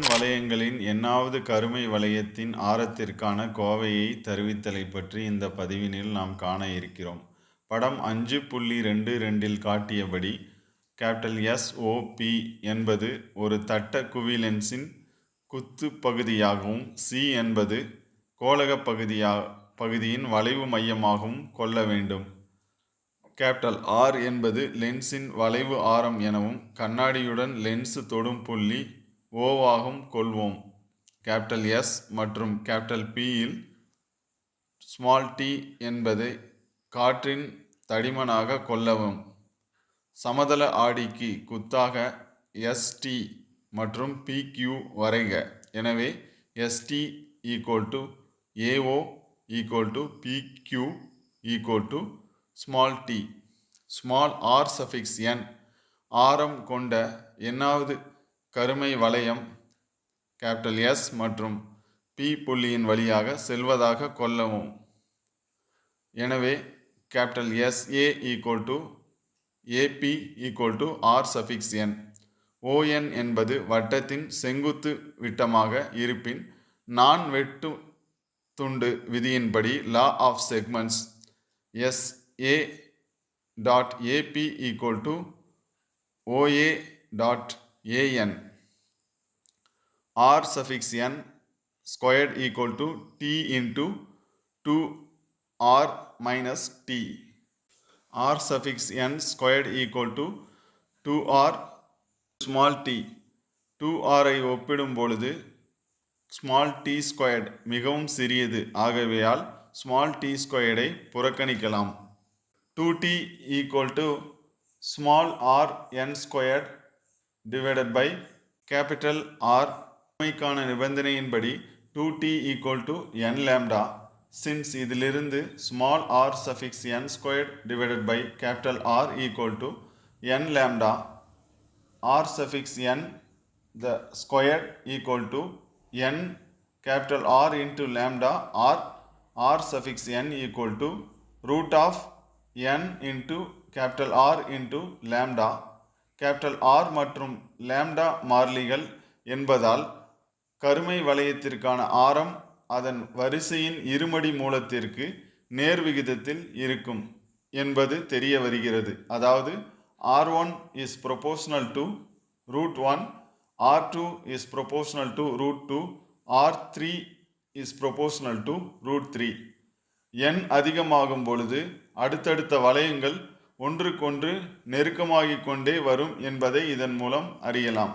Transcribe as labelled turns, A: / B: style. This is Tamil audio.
A: வளையங்களின் எண்ணாவது கருமை வளையத்தின் ஆரத்திற்கான கோவையை தருவித்தலை பற்றி இந்த பதிவினில் நாம் காண இருக்கிறோம். படம் அஞ்சு புள்ளி ரெண்டு ரெண்டில் காட்டியபடி கேபிட்டல் எஸ்ஓபி என்பது ஒரு தட்ட குவிலென்ஸின் குத்து பகுதியாகவும் சி என்பது கோலக பகுதியா பகுதியின் வளைவு மையமாகவும் கொள்ள வேண்டும். கேபிட்டல் ஆர் என்பது லென்ஸின் வளைவு ஆரம் எனவும் கண்ணாடியுடன் லென்ஸ் தொடும் புள்ளி ஓவாகும் கொள்வோம். கேபிட்டல் எஸ் மற்றும் கேபிட்டல் பியில் ஸ்மால் டி என்பதை காற்றின் தடிமனாக கொள்ளவும். சமதள ஆடிக்கு குத்தாக எஸ்டி மற்றும் பிக்யூ வரைக. எனவே ST equal to AO equal to PQ equal to small T small R suffix N ஆரம் கொண்ட என்னாவது கருமை வளையம் கேபிட்டல் எஸ் மற்றும் பி புள்ளியின் வழியாக செல்வதாக கொள்ளவும். எனவே capital SA equal to AB equal to R suffix N ON என்பது வட்டத்தின் செங்குத்து விட்டமாக இருப்பின் நான் வெட்டு துண்டு விதியின்படி law of segments S A dot AB equal to OA dot AN R suffix N squared equal to T into two R minus T R suffix N squared equal to two R small T two ஆரை ஒப்பிடும் பொழுது ஸ்மால் டி ஸ்கொயர்ட் மிகவும் சிறியது. ஆகவேயால் ஸ்மால் டி ஸ்கொயர்டை புறக்கணிக்கலாம். Two T equal to small R N squared divided by capital R உண்மைக்கான நிபந்தனையின்படி two T equal to N lambda since இதிலிருந்து small R suffix N squared divided by capital R equal to N lambda R suffix N the squared equal to N capital R into lambda R R suffix N equal to root of N into capital R into lambda capital R மற்றும் லேம்டா மாறிலிகள் என்பதால் கருமை வளையத்திற்கான ஆரம் அதன் வரிசையின் இருமடி மூலத்திற்கு நேர்விகிதத்தில் இருக்கும் என்பது தெரிய வருகிறது. அதாவது R one is proportional to root one R two is proportional to root two R three is proportional to root three எண் அதிகமாகும் பொழுது அடுத்தடுத்த வளையங்கள் ஒன்றுக்கொன்று நெருக்கமாகிக் கொண்டே வரும் என்பதை இதன் மூலம் அறியலாம்.